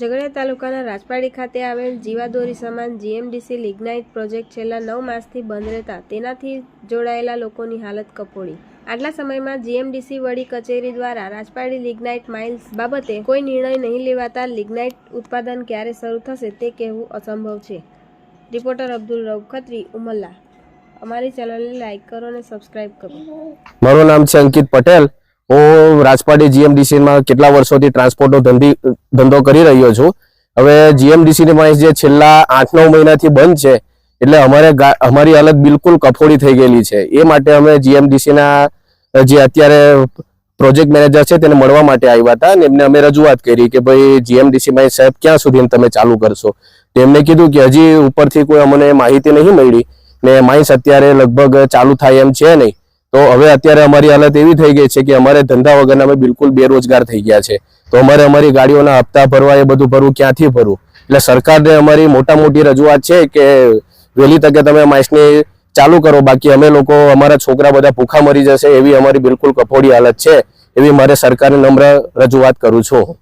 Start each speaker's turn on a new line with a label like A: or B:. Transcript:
A: ઝઘડિયા તાલુકાના રાજપાડી ખાતે આવેલ જીવાદોરી સમાન જીએમડીસી લિગ્નાઇટ પ્રોજેક્ટ છેલ્લા નવ માસથી બંધ રહેતા તેનાથી જોડાયેલા લોકોની હાલત કફોડી. આટલા સમયમાં જીએમડીસી વડી કચેરી દ્વારા રાજપાડી લિગ્નાઇટ માઇલ્સ બાબતે કોઈ નિર્ણય નહીં લેવાતા લિગ્નાઇટ ઉત્પાદન ક્યારે શરૂ થશે તે કહેવું અસંભવ છે. રિપોર્ટર અબ્દુલ રઉફ ખત્રી, ઉમલ્લા. અમારી ચેનલને લાઇક કરો અને સબસ્ક્રાઇબ કરો.
B: મારું નામ છે અંકિત પટેલ. હું રાજપાટી જીએમડીસીમાં કેટલા વર્ષોથી ટ્રાન્સપોર્ટનો ધંધી, ધંધો કરી રહ્યો છું. હવે જીએમડીસીની માહિતી જે છેલ્લા આઠ નવ મહિનાથી બંધ છે, એટલે અમારે અમારી હાલત બિલકુલ કફોડી થઈ ગયેલી છે. એ માટે અમે જીએમડીસીના જે અત્યારે પ્રોજેક્ટ મેનેજર છે, તેને મળવા માટે આવ્યા હતા અને એમને અમે રજૂઆત કરી કે ભાઈ જીએમડીસીમાં સાહેબ ક્યાં સુધી તમે ચાલુ કરશો. તો એમને કીધું કે હજી ઉપરથી કોઈ અમને માહિતી નહીં મળી ને માઇન્સ અત્યારે લગભગ ચાલુ થાય એમ છે નહીં. તો હવે અત્યારે અમારી હાલત એવી થઈ ગઈ છે કે અમારે ધંધા વગરના અમે બિલકુલ બેરોજગાર થઈ ગયા છે. તો અમારે અમારી ગાડીઓના હપ્તા ભરવા એ બધું ભરવું ક્યાંથી ભરવું એટલે સરકારને અમારી મોટા મોટી રજૂઆત છે કે વહેલી તકે તમે માઇસની ચાલુ કરો. બાકી અમે લોકો, અમારા છોકરા બધા ભૂખા મરી જશે એવી અમારી બિલકુલ કફોડી હાલત છે. એવી મારે સરકારને નમ્ર રજૂઆત કરું છું.